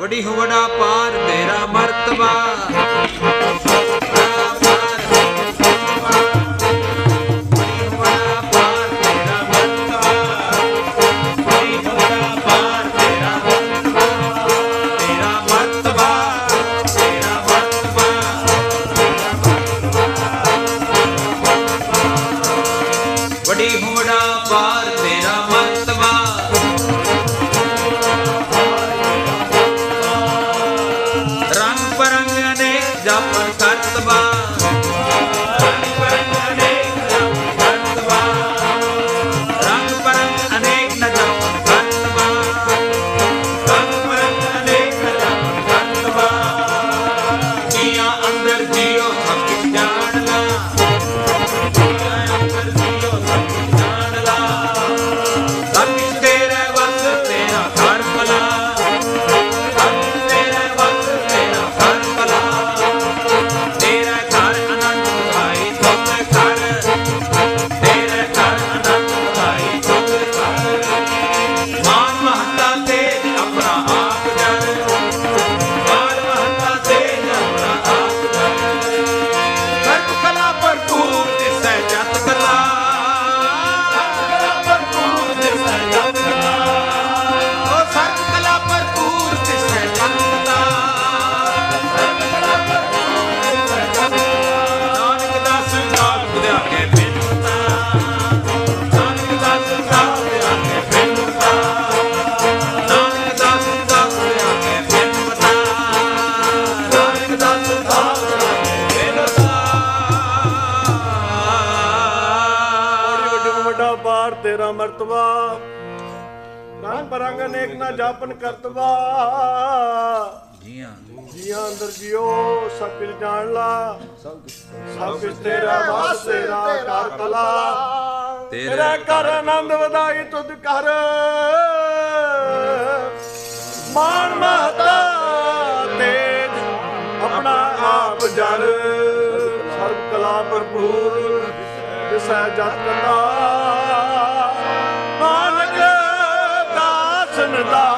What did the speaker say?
ਵਡੀ ਹੋ ਵਡਾ ਪਾਰ ਤੇਰਾ ਮਰਤਬਾ। ਪਾਰ ਤੇਰਾ ਮਰਤਬਾ ਨਾਮ ਪਰੰਗ ਅਨੇਕ ਨਾ ਜਾਪਨ ਕਰਤਵਾ। ਜੀਆਂ। ਜੀਆਂ ਅੰਦਰ ਜਿਓ ਸਭ ਕੁਝ ਜਾਣ ਲਾ। ਸਭ ਕੁਝ ਤੇਰਾ ਵਾਸ ਤੇਰਾ ਕਰ ਕਲਾ ਤੇਰਾ ਕਰ ਆਨੰਦ ਵਧਾਈ ਤੁਧ ਕਰ ਮਾਨ ਮਹਤਾ ਤੇਜ ਆਪਣਾ ਆਪ ਜਨ ਸਰਬ ਕਲਾ ਭਰਪੂਰ ਜਿਸੈ ਜਤ ਕਲਾ Canada.